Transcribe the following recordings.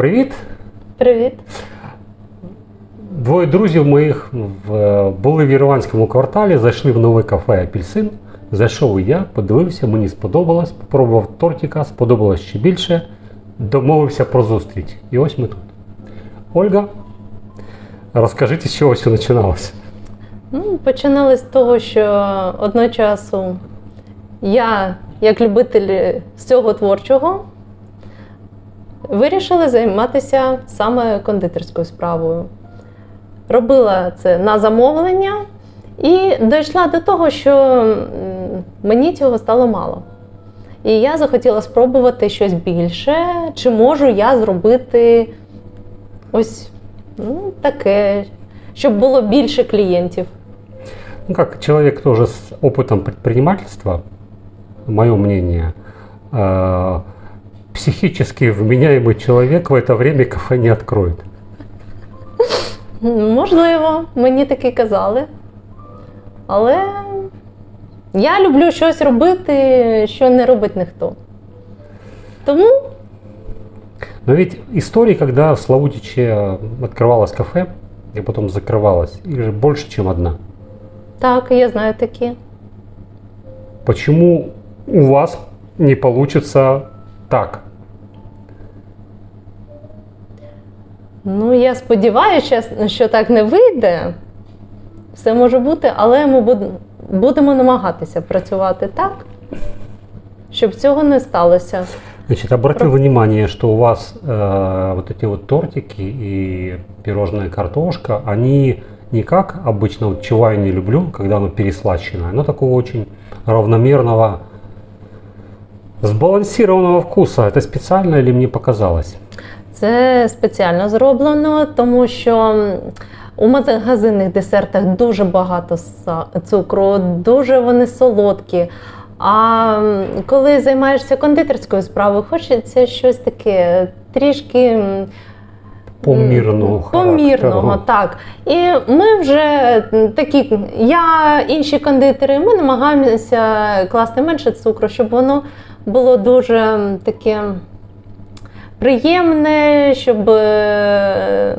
привіт! Привіт. Двоє друзів моїх були в Єреванському кварталі, зайшли в нове кафе Апельсин. Зайшов я, подивився, мені сподобалось, попробував тортика, сподобалось ще більше. Домовився про зустріч. І ось ми тут. Ольга, розкажіть, з чого все починалося? Ну, починали з того, що одного часу я, як любитель всього творчого, вирішила займатися саме кондитерською справою. Робила це на замовлення і дійшла до того, що мені цього стало мало. І я захотіла спробувати щось більше, чи можу я зробити ось ну, таке, щоб було більше клієнтів. Ну, как человек тоже с опытом предпринимательства, мое мнение, э, психически вменяемый человек в это время кафе не откроет. Можливо, мені таки казали. Але я люблю щось робити, що не робить ніхто. Тому Но ведь истории, когда в Славутиче открывалось кафе и потом закрывалось, их же больше, чем одна. так, я знаю такі. Почему у вас не получится так? Ну, я сподіваюся, що так не вийде. Все може бути, але ми буд- будемо намагатися працювати так, щоб цього не сталося. Значит, обратил внимание, что у вас э, вот эти вот тортики и пирожная картошка, они не как обычно, вот чего я не люблю, когда оно переслащенное, но такого очень равномерного, сбалансированного вкуса. Это специально или мне показалось? Це спеціально зроблено, тому що у магазинних десертах дуже багато цукру, дуже вони солодкі. А коли займаєшся кондитерською справою, хочеться щось таке трішки Помірного помірного, характеру. так. І ми вже такі, я, інші кондитери, ми намагаємося класти менше цукру, щоб воно було дуже таке приємне, щоб. е,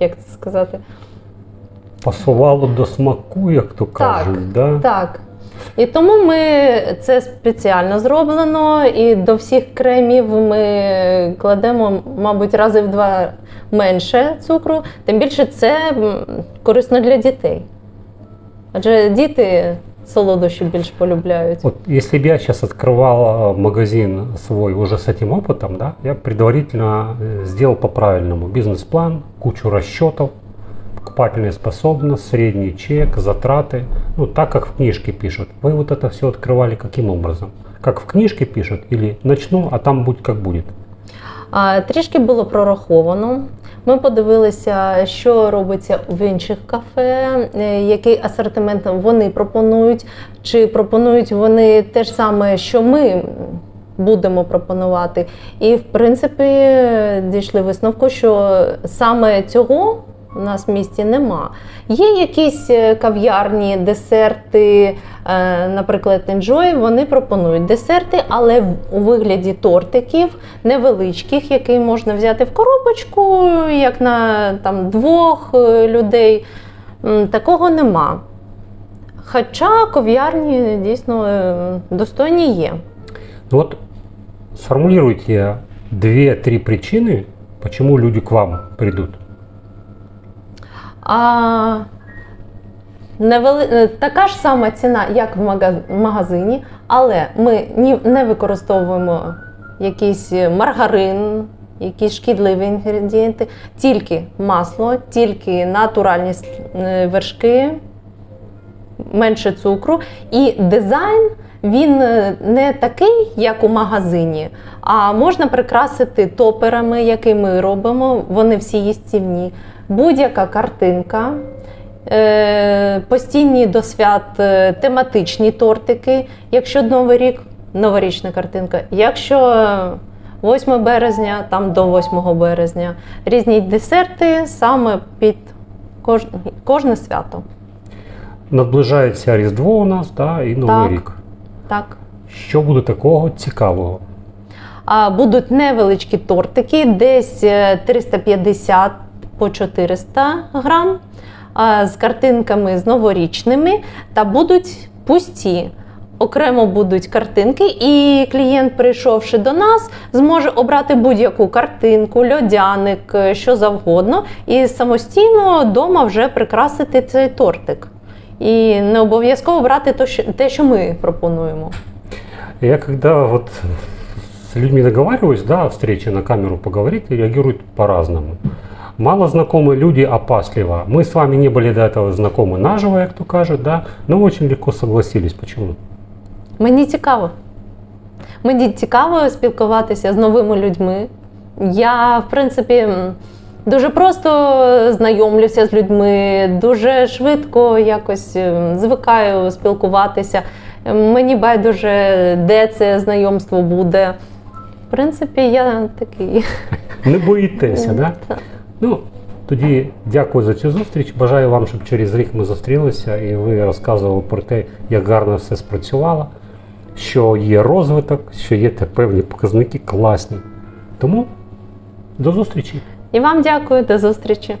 Як це сказати? Пасувало до смаку, як то кажуть, да? Так. І тому ми це спеціально зроблено, і до всіх кремів ми кладемо, мабуть, рази в два менше цукру. Тим більше це корисно для дітей. Адже діти солодощі більш полюбляють. Вот если бы я сейчас открывал магазин свой уже с этим опытом, да, я предварительно сделал по-правильному бизнес-план, кучу расчетов, покупательная способность, средний чек, затраты, ну так как в книжке пишут. Вы вот это все открывали каким образом? Как в книжке пишут или начну, а там будь как будет? Трішки було прораховано. Ми подивилися, що робиться в інших кафе, е, який асортимент вони пропонують, чи пропонують вони те ж саме, що ми будемо пропонувати. І, в принципі, дійшли висновку, що саме цього у нас в місті нема. Є якісь е, кав'ярні, десерти, е, наприклад, Enjoy, вони пропонують десерти, але у вигляді тортиків невеличких, які можна взяти в коробочку, як на там, двох е, людей. Такого нема. Хоча кав'ярні дійсно достойні є. Ну вот сформулируйте две-три причины, почему люди к вам придут. А невели... е, така ж сама ціна, як в магазині, але ми не використовуємо якийсь маргарин, якісь шкідливі інгредієнти, тільки масло, тільки натуральні е, вершки, менше цукру. І дизайн він е, не такий, як у магазині, а можна прикрасити топерами, які ми робимо. Вони всі їстівні. Будь-яка картинка. е, Постійні до свят е, тематичні тортики. Якщо Новий рік, новорічна картинка. Якщо 8 березня, там до 8 березня. Різні десерти саме під кож... кожне свято. Наближається Різдво у нас, да, і Новий Так. рік. Так. Що буде такого цікавого? А, Будуть невеличкі тортики, десь е, 350 по 400 грам, а, з картинками з новорічними, та будуть пусті. Окремо будуть картинки, і клієнт, прийшовши до нас, зможе обрати будь-яку картинку, льодяник, е, що завгодно, і самостійно вдома вже прикрасити цей тортик. І не обов'язково брати то, що- те, що ми пропонуємо. Я когда вот с людьми договариваюсь, да, о встрече на камеру поговорить, реагируют по-разному. Мало знакомые люди опасливо. Мы с вами не были до этого знакомы наживо, як то кажуть, да, но очень легко согласились. Почему? Мені цікаво. Мені цікаво спілкуватися з новими людьми. Я, в принципі, м, дуже просто знайомлюся з людьми, дуже швидко якось звикаю спілкуватися. Мені байдуже, де це знайомство буде. В принципі, я такий. Не боїтеся, да? Так. Ну, тоді дякую за цю зустріч. Бажаю вам, щоб через рік ми зустрілися і ви розказували про те, як гарно все спрацювало, що є розвиток, що є те певні показники класні. Тому до зустрічі! І вам дякую, до зустрічі.